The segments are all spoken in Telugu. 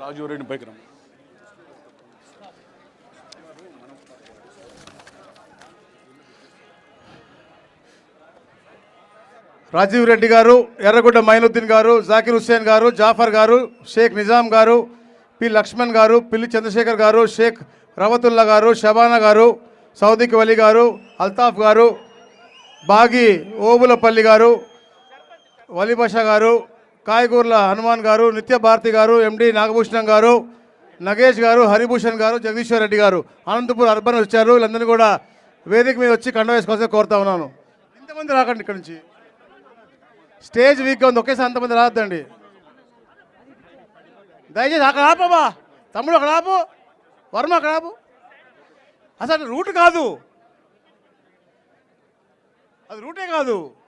రాజు రెడ్డి పైకి రాజీవ్ రెడ్డి గారు ఎర్రగుడ్డ మైనుద్దీన్ గారు జాకిర్ హుస్సేన్ గారు జాఫర్ గారు షేక్ నిజాం గారు పి లక్ష్మణ్ గారు పిల్లి చంద్రశేఖర్ గారు షేక్ రవతుల్లా గారు షబానా గారు సౌదిక్ వలి గారు అల్తాఫ్ గారు బాగి ఓబులపల్లి గారు వలిబష గారు కాయగూర్ల హనుమాన్ గారు నిత్య భారతి గారు ఎండి నాగభూషణం గారు నగేష్ గారు హరిభూషణ్ గారు జగదీశ్వర్ రెడ్డి గారు అనంతపూర్ అర్బన్ వచ్చారు. వీళ్ళందరినీ కూడా వేదిక మీద వచ్చి కండ వేసుకోవాల్సి కోరుతా ఉన్నాను. ఇంతమంది రాకండి ఇక్కడ నుంచి. స్టేజ్ వీక్గా ఉంది. ఒకేసారి అంతమంది రాద్దండి. దయచేసి అక్కడ ఆపబా తమ్ముడు అక్కడ ఆపు. వర్మ అక్కడ ఆపు. అసలు రూట్ కాదు. అది రూటే కాదు.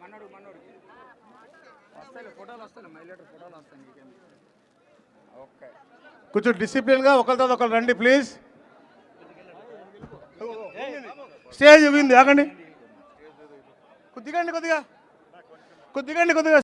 మనోడు మనోడు. వస్తాయి ఫోటోలు వస్తాయి మైలేటర్ ఫోటోలు వస్తాయి నీకేం ఓకే. కొంచెం డిసిప్లిన్గా ఒకరి తర్వాత ఒకరు రండి ప్లీజ్ స్టేజ్ వింది ఆగండి. కొద్దిగండి కొద్దిగా. కొద్దిగండి కొద్దిగా.